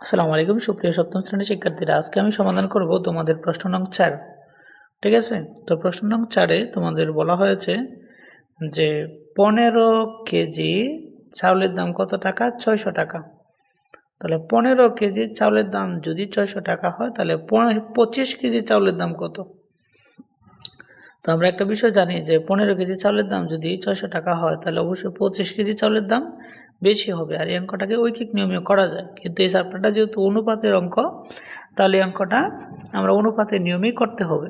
আসসালামু আলাইকুম, সুপ্রিয় সপ্তম শ্রেণির শিক্ষার্থীরা। আজকে আমি সমাধান করব তোমাদের প্রশ্ন নং চার। ঠিক আছে? তো প্রশ্ন নং চারে তোমাদের বলা হয়েছে যে, পনেরো কেজি চাউলের দাম কত টাকা? ছয়শো টাকা। তাহলে পনেরো কেজি চাউলের দাম যদি ছয়শো টাকা হয়, তাহলে পঁচিশ কেজি চাউলের দাম কত? তো আমরা একটা বিষয় জানি যে, পনেরো কেজি চাউলের দাম যদি ছয়শো টাকা হয়, তাহলে অবশ্যই পঁচিশ কেজি চাউলের দাম বেশি হবে আর এই অঙ্কটাকে ঐকিক নিয়মে করা যায়। কিন্তু এই চ্যাপ্টারটা যেহেতু অনুপাতের অঙ্ক, তাহলে অঙ্কটা আমরা অনুপাতের নিয়মেই করতে হবে।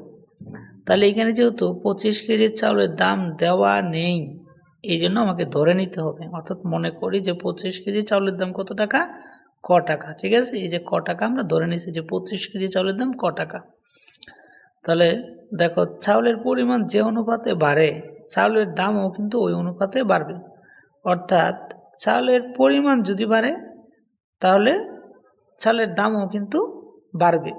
তাহলে এখানে যেহেতু পঁচিশ কেজির চাউলের দাম দেওয়া নেই, এই জন্য আমাকে ধরে নিতে হবে। অর্থাৎ মনে করি যে পঁচিশ কেজি চাউলের দাম কত টাকা? ক টাকা, ঠিক আছে? এই যে ক টাকা আমরা ধরে নিছি যে পঁচিশ কেজি চাউলের দাম ক টাকা। তাহলে দেখো, চাউলের পরিমাণ যে অনুপাতে বাড়ে, চাউলের দামও কিন্তু ওই অনুপাতে বাড়বে। অর্থাৎ চাউলের পরিমাণ যদি বাড়ে, তাহলে চালের দামও কিন্তু বাড়বে।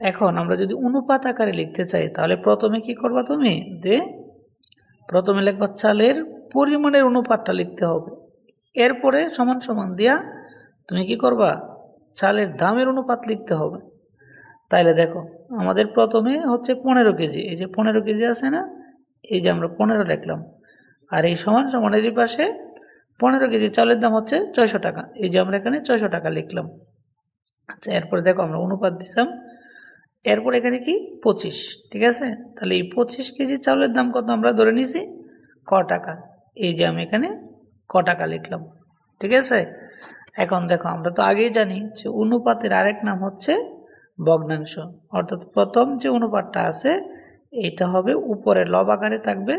এখন আমরা যদি অনুপাত আকারে লিখতে চাই, তাহলে প্রথমে কি করবা তুমি? যে প্রথমে লিখবা চালের পরিমাণের অনুপাতটা লিখতে হবে। এরপরে সমান সমান দিয়া তুমি কি করবা? চালের দামের অনুপাত লিখতে হবে। তাইলে দেখো, আমাদের প্রথমে হচ্ছে পনেরো কেজি। এই যে পনেরো কেজি আছে না? এই যে আমরা পনেরো লিখলাম। আর এই সমান সমানের পাশে পনেরো কেজি চালের দাম হচ্ছে ছয়শো টাকা। এই যে আমরা এখানে ছয়শো টাকা লিখলাম। আচ্ছা এরপরে দেখো আমরা অনুপাত দিলাম এরপর এখানে কি? পঁচিশ, ঠিক আছে? তাহলে এই পঁচিশ কেজি চাউলের দাম কত আমরা ধরে নিয়েছি? ক টাকা। এই যে আমি এখানে ক টাকা লিখলাম, ঠিক আছে? এখন দেখো, আমরা তো আগেই জানি যে অনুপাতের আরেক নাম হচ্ছে ভগ্নাংশ। অর্থাৎ প্রথম যে অনুপাতটা আছে এইটা হবে উপরে লব আকারে থাকবে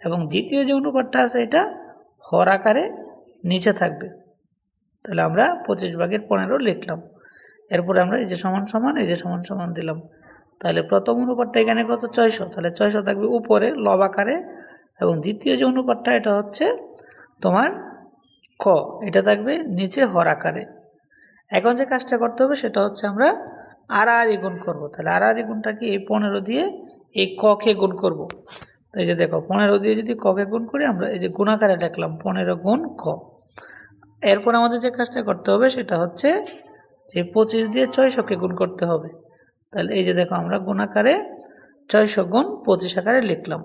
এবং দ্বিতীয় যে অনুপাতটা আছে, এটা হর আকারে নিচে থাকবে। তাহলে আমরা পঁচিশ ভাগের পনেরো লিখলাম। এরপরে আমরা এই যে সমান সমান, এই যে সমান সমান দিলাম। তাহলে প্রথম অনুপাতটা এখানে কত? ছয়শো। তাহলে ছয়শো থাকবে উপরে, লব আকারে। এবং দ্বিতীয় যে অনুপাতটা, এটা হচ্ছে তোমার ক। এটা থাকবে নিচে হর আকারে। এখন যে কাজটা করতে হবে, সেটা হচ্ছে আমরা আর আর গুণ করব। তাহলে আর আর গুণটা কি? এই পনেরো দিয়ে এই ককে গুণ করব। এই যে দেখো, পনেরো দিয়ে যদি ককে গুণ করি, আমরা এই যে গুণাকারে লিখলাম পনেরো গুণ ক। এরপর আমাদের যে কাজটা করতে হবে, সেটা হচ্ছে যে পঁচিশ দিয়ে ছয়শোকে গুণ করতে হবে। তাহলে এই যে দেখো, আমরা গুণাকারে ছয়শো গুণ পঁচিশ আকারে লিখলাম।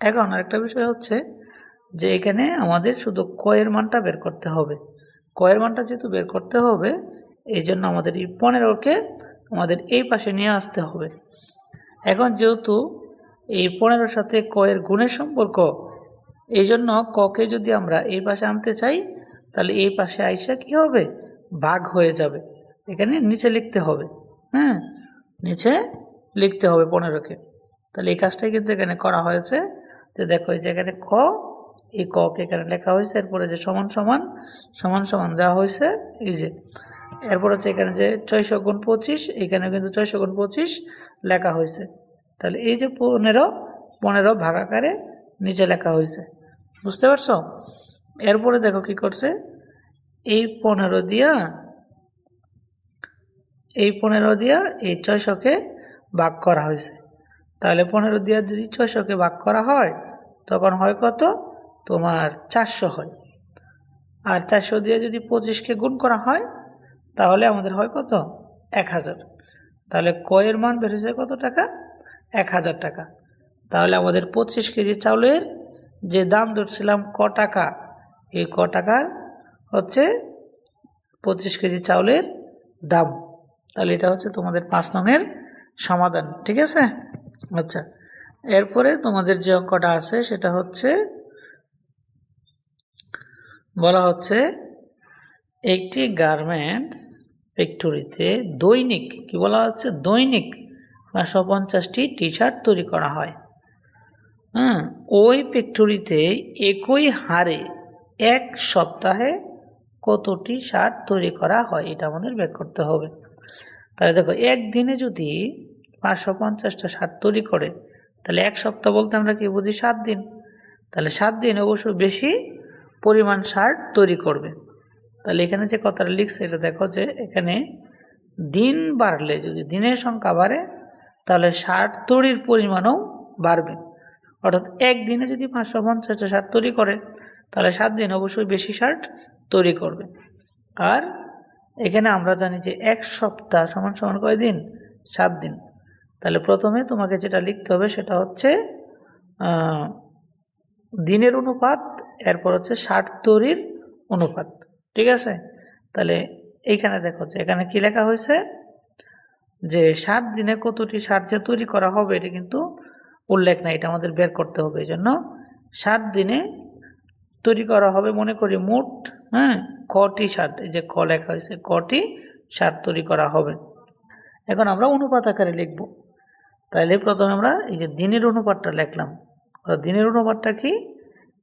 এখন আরেকটা বিষয় হচ্ছে যে এখানে আমাদের শুধু কয়ের মানটা বের করতে হবে। কয়ের মানটা যেহেতু বের করতে হবে, এই জন্য আমাদের এই পনেরোকে আমাদের এই পাশে নিয়ে আসতে হবে। এখন যেহেতু এই পনেরোর সাথে কয়ের গুণের সম্পর্ক এই জন্য ককে যদি আমরা এই পাশে আনতে চাই, তাহলে এই পাশে আইসা কি হবে? ভাগ হয়ে যাবে। এখানে নিচে লিখতে হবে। হ্যাঁ? নিচে লিখতে হবে পনেরোকে। তাহলে এই কাজটাই কিন্তু এখানে করা হয়েছে। যে দেখো, এই যে এখানে ক এই ককে এখানে লেখা হয়েছে। এরপরে যে সমান সমান সমান সমান দেওয়া হয়েছে, এই যে। এরপর হচ্ছে এখানে যে ছয়শো গুণ পঁচিশ এখানে কিন্তু ছয়শো গুণ পঁচিশ লেখা হয়েছে। তাহলে এই যে পনেরো পনেরো ভাগাকারে নিচে লেখা হয়েছে। বুঝতে পারছ? এরপরে দেখো কি করছে? এই পনেরো দিয়া, এই পনেরো দিয়া এই ছয়শোকে ভাগ করা হয়েছে। তাহলে পনেরো দিয়া যদি ছয়শোকে ভাগ করা হয়, তখন হয় কত? তোমার চারশো হয়। আর চারশো দিয়ে যদি পঁচিশকে গুণ করা হয়, তাহলে আমাদের হয় কত? এক হাজার। তাহলে কয়ের মান বেড়েছে কত টাকা? এক হাজার টাকা। তাহলে আমাদের পঁচিশ কেজি চাউলের যে দাম ধরছিলাম ক টাকা, এই ক টাকার হচ্ছে পঁচিশ কেজি চাউলের দাম। তাহলে এটা হচ্ছে তোমাদের পাঁচ নংয়ের সমাধান, ঠিক আছে? আচ্ছা এরপরে তোমাদের যে অঙ্কটা আছে সেটা হচ্ছে, বলা হচ্ছে একটি গার্মেন্টস ফ্যাক্টরিতে দৈনিক, কি বলা হচ্ছে? দৈনিক পাঁচশো পঞ্চাশটি টি শার্ট তৈরি করা হয়। হ্যাঁ ওই ফ্যাক্টরিতে একই হারে এক সপ্তাহে কতটি শার্ট তৈরি করা হয় এটা আমাদের বের করতে হবে। তাহলে দেখো, একদিনে যদি পাঁচশো পঞ্চাশটা শার্ট তৈরি করে, তাহলে এক সপ্তাহ বলতে আমরা কি বুঝি? সাত দিন। তাহলে সাত দিন অবশ্যই বেশি পরিমাণ শার্ট তৈরি করবে। তাহলে এখানে যে কথাটা লিখছে, এটা দেখো যে এখানে দিন বাড়লে, যদি দিনের সংখ্যা বাড়ে তাহলে ষাট তৈরির পরিমাণও বাড়বে। অর্থাৎ একদিনে যদি পাঁচশো পঞ্চাশটা শার্ট তৈরি করে, তাহলে সাত দিন অবশ্যই বেশি শার্ট তৈরি করবে। আর এখানে আমরা জানি যে এক সপ্তাহ সমান সমান কয় দিন? সাত দিন। তাহলে প্রথমে তোমাকে যেটা লিখতে হবে সেটা হচ্ছে দিনের অনুপাত, এরপর হচ্ছে ষাট তৈরির অনুপাত। ঠিক আছে? তাহলে এইখানে দেখো এখানে কি লেখা হয়েছে? যে সাত দিনে কতটি ষাট যে তৈরি করা হবে, এটা কিন্তু উল্লেখ নাই, এটা আমাদের বের করতে হবে এই জন্য সাত দিনে তৈরি করা হবে, মনে করি মোট হ্যাঁ কটি ষাট এই যে ক লেখা হয়েছে, কটি সার তৈরি করা হবে। এখন আমরা অনুপাত আকারে লিখব। তাহলে প্রথমে আমরা এই যে দিনের অনুপাতটা লিখলাম। দিনের অনুপাতটা কি?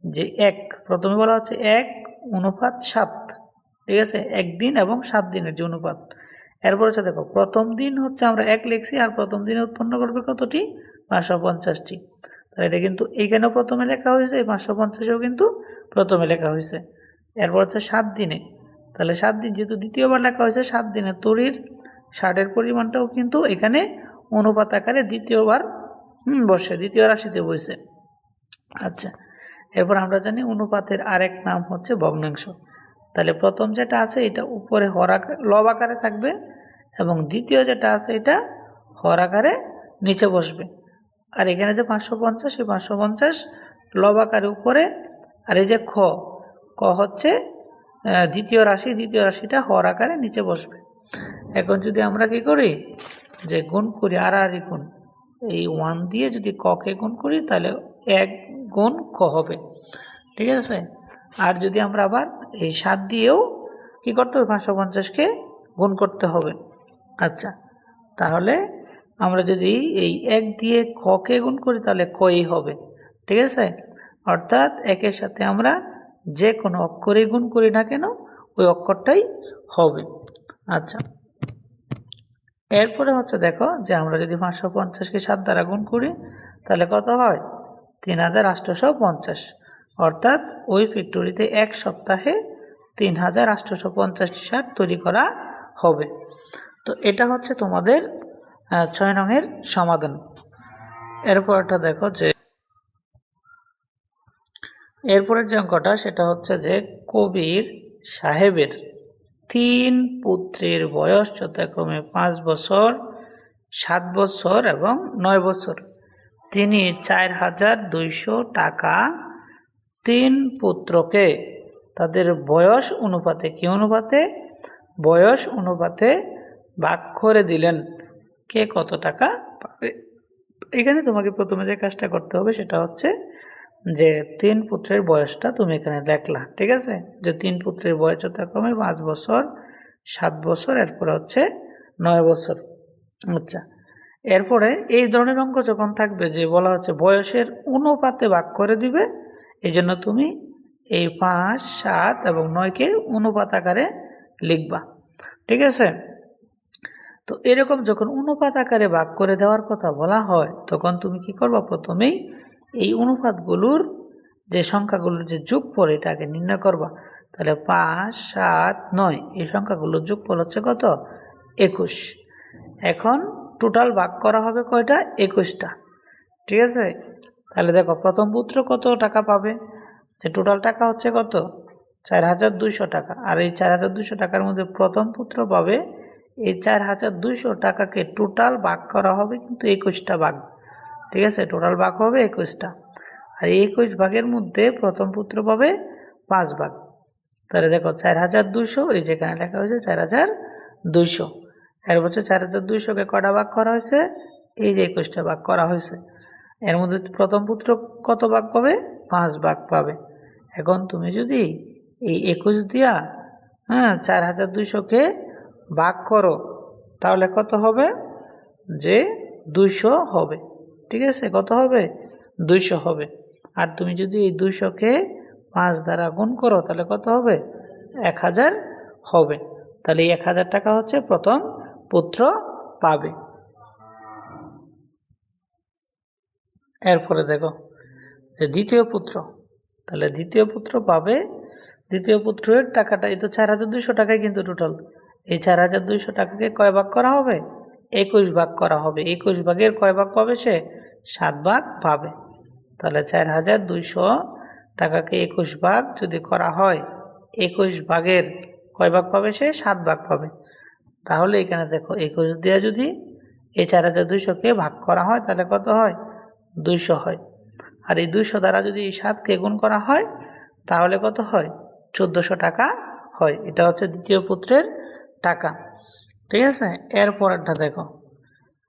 যে এক, প্রথমে বলা হচ্ছে এক অনুপাত সাত, ঠিক আছে? একদিন এবং সাত দিনের যে অনুপাত। এরপর হচ্ছে দেখো, প্রথম দিন হচ্ছে আমরা এক লিখছি আর প্রথম দিনে উৎপন্ন করবে কতটি? পাঁচশো পঞ্চাশটি। তাহলে এটা কিন্তু এইখানেও প্রথমে লেখা হয়েছে, এই পাঁচশো পঞ্চাশেও কিন্তু প্রথমে লেখা হয়েছে। এরপর হচ্ছে সাত দিনে। তাহলে সাত দিন, যেহেতু দ্বিতীয়বার লেখা হয়েছে, সাত দিনে তরির ষাটের পরিমাণটাও কিন্তু এখানে অনুপাত আকারে দ্বিতীয়বার, হুম, বসে, দ্বিতীয় রাশিতে বসে আচ্ছা এরপর আমরা জানি অনুপাতের আরেক নাম হচ্ছে ভগ্নাংশ। তাহলে প্রথম যেটা আছে এটা উপরে হর আকার, লব আকারে থাকবে এবং দ্বিতীয় যেটা আছে এটা হর আকারে নিচে বসবে। আর এখানে যে পাঁচশো পঞ্চাশ, এই পাঁচশো পঞ্চাশ লব আকারে উপরে, আর এই যে খ ক হচ্ছে দ্বিতীয় রাশি, দ্বিতীয় রাশিটা হর আকারে নিচে বসবে। এখন যদি আমরা কি করি, যে গুণ করি আর আর গুণ, এই ওয়ান দিয়ে যদি ককে গুণ করি তাহলে এক গুণ ক হবে। ঠিক আছে? আর যদি আমরা আবার এই সাত দিয়েও কি করতে হবে? পাঁচশো পঞ্চাশকে গুণ করতে হবে। আচ্ছা তাহলে আমরা যদি এই এক দিয়ে ককে গুণ করি, তাহলে কই হবে। ঠিক আছে? অর্থাৎ একের সাথে আমরা যে কোনো অক্ষরে গুণ করি না কেন, ওই অক্ষরটাই হবে। আচ্ছা এরপরে হচ্ছে দেখো যে আমরা যদি পাঁচশো পঞ্চাশকে সাত দ্বারা গুণ করি, তাহলে কত হয়? তিন হাজার আটশোশো পঞ্চাশ। অর্থাৎ ওই ফ্যাক্টরিতে এক সপ্তাহে তিন হাজার আটশোশো পঞ্চাশটি শার্ট তৈরি করা হবে। তো এটা হচ্ছে তোমাদের ছয় নংয়ের সমাধান। এরপরটা দেখো যে, এরপরের যে অঙ্কটা, সেটা হচ্ছে যে কবির সাহেবের তিন পুত্রের বয়স যথাক্রমে পাঁচ বছর, সাত বছর এবং নয় বছর। তিনি চার হাজার দুইশো টাকা তিন পুত্রকে, তাদের বয়স অনুপাতে কি অনুপাতে? বয়স অনুপাতে ভাগ করে দিলেন। কে কত টাকা পাবে? এখানে তোমাকে প্রথমে যে কাজটা করতে হবে সেটা হচ্ছে যে তিন পুত্রের বয়সটা তুমি এখানে লেখলা ঠিক আছে? যে তিন পুত্রের বয়স যথাক্রমে পাঁচ বছর, সাত বছর, এরপরে হচ্ছে নয় বছর। আচ্ছা এরপরে এই ধরনের অঙ্ক যখন থাকবে যে বলা হচ্ছে বয়সের অনুপাতে ভাগ করে দিবে এই জন্য তুমি এই পাঁচ, সাত এবং নয়কে অনুপাত আকারে লিখবা। ঠিক আছে? তো এরকম যখন অনুপাত আকারে ভাগ করে দেওয়ার কথা বলা হয়, তখন তুমি কি করবা? প্রথমেই এই অনুপাতগুলোর যে সংখ্যাগুলোর যে যোগফল এটা আগে নির্ণয় করবা। তাহলে পাঁচ, সাত, নয়, এই সংখ্যাগুলোর যোগফল হচ্ছে কত? একুশ। এখন টোটাল ভাগ করা হবে কয়টা? একুশটা। ঠিক আছে? তাহলে দেখো, প্রথম পুত্র কত টাকা পাবে? যে টোটাল টাকা হচ্ছে কত? চার হাজার দুইশো টাকা। আর এই চার হাজার দুইশো টাকার মধ্যে প্রথম পুত্র পাবে, এই চার হাজার দুইশো টাকাকে টোটাল ভাগ করা হবে কিন্তু একুশটা ভাগ। ঠিক আছে? টোটাল ভাগ হবে একুশটা। আর এই একুশ ভাগের মধ্যে প্রথম পুত্র পাবে পাঁচ ভাগ। তাহলে দেখো, চার হাজার দুইশো, এই যেখানে লেখা হয়েছে চার হাজার দুইশো। এর বছর চার হাজার দুইশোকে কটা ভাগ করা হয়েছে? এই যে একুশটা ভাগ করা হয়েছে। এর মধ্যে প্রথম পুত্র কত ভাগ পাবে? পাঁচ ভাগ পাবে। এখন তুমি যদি এই একুশ দিয়া হ্যাঁ চার হাজার দুইশোকে ভাগ করো, তাহলে কত হবে? যে দুইশো হবে। ঠিক আছে? কত হবে? দুইশো হবে। আর তুমি যদি এই দুইশোকে পাঁচ দ্বারা গুণ করো, তাহলে কত হবে? এক হাজার হবে। তাহলে এক হাজার টাকা হচ্ছে প্রথম পুত্র পাবে। এরপরে দেখো যে দ্বিতীয় পুত্র, তাহলে দ্বিতীয় পুত্র পাবে, দ্বিতীয় পুত্রের টাকাটা, এই তো চার হাজার দুইশো টাকায় কিন্তু টোটাল এই চার হাজার দুইশো টাকাকে কয় ভাগ করা হবে? একুশ ভাগ করা হবে, একুশ ভাগের কয় ভাগ পাবে সে? সাত ভাগ পাবে। তাহলে চার হাজার দুইশো টাকাকে একুশ ভাগ যদি করা হয়, একুশ ভাগের কয় ভাগ পাবে সে? সাত ভাগ পাবে। তাহলে এখানে দেখো একুশ দিয়ে যদি এই চার হাজার দুইশোকে ভাগ করা হয়, তাহলে কত হয়? দুইশো হয়। আর এই দুইশো দ্বারা যদি এই সাতকে গুণ করা হয়, তাহলে কত হয়? চোদ্দোশো টাকা হয়। এটা হচ্ছে দ্বিতীয় পুত্রের টাকা। ঠিক আছে? এর দেখো।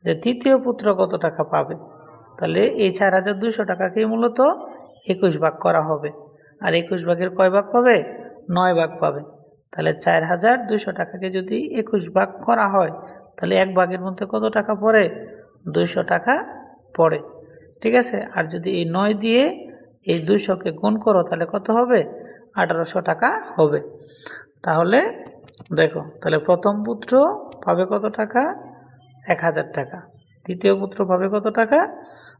যে তৃতীয় পুত্র কত টাকা পাবে? তাহলে এই চার হাজার দুইশো টাকাকে মূলত একুশ ভাগ করা হবে। আর একুশ ভাগের কয় ভাগ পাবে? নয় ভাগ পাবে। তাহলে চার হাজার দুইশো টাকাকে যদি একুশ ভাগ করা হয়, তাহলে এক ভাগের মধ্যে কত টাকা পড়ে? দুইশো টাকা পড়ে। ঠিক আছে? আর যদি এই নয় দিয়ে এই দুইশোকে গুণ করো, তাহলে কত হবে? আঠারোশো টাকা হবে। তাহলে দেখো, তাহলে প্রথম পুত্র পাবে কত টাকা? এক হাজার টাকা। দ্বিতীয় পুত্র পাবে কত টাকা?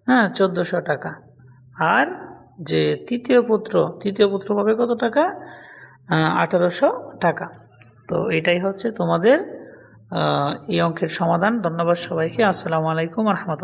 হ্যাঁ চোদ্দোশো টাকা। আর যে তৃতীয় পুত্র তৃতীয় পুত্র পাবে কত টাকা? আঠারোশো টাকা। তো এটাই হচ্ছে তোমাদের এই অঙ্কের সমাধান। ধন্যবাদ সবাইকে। আসসালামু আলাইকুম রহমতুল্লাহ।